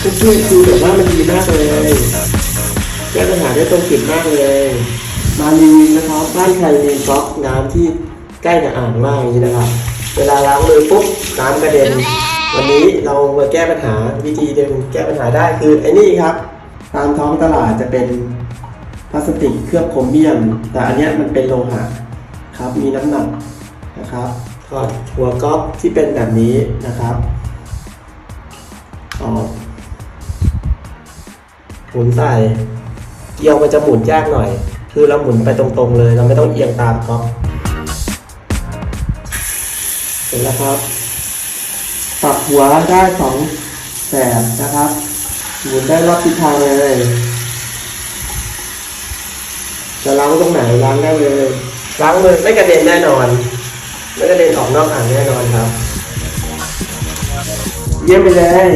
เพื่อนๆดูแบบว่ามันดีมากเลยแก้ปัญหาได้ตรงจุดมากเลย มารีวิวนะครับ บ้านใครมีก๊อกน้ำที่ใกล้กับอ่างมากอย่างนี้นะครับ เวลาล้างมือปุ๊บน้ำกระเด็น วันนี้เรามาแก้ปัญหาวิธีเดิมแก้ปัญหาได้คือไอ้นี่ครับ ตามท้องตลาดจะเป็นพลาสติกเคลือบโครเมียม แต่อันเนี้ยมันเป็นโลหะครับ มีน้ำหนักนะครับถอดหัวก๊อกที่เป็นแบบนี้นะครับ หมุนใส่ เกียวมันจะหมุนยากหน่อย คือเราหมุนไปตรงๆเลย เราไม่ต้องเอียงตามก๊อกเสร็จแล้วครับ ปรับหัวได้สองแสบนะครับ หมุนได้รอบทิศทางเลยจะล้างตรงไหนล้างได้เลยล้างมือไม่กระเด็นแน่นอน ไม่กระเด็นออกนอกอ่างแน่นอนครับ เยี่ยมไปเลย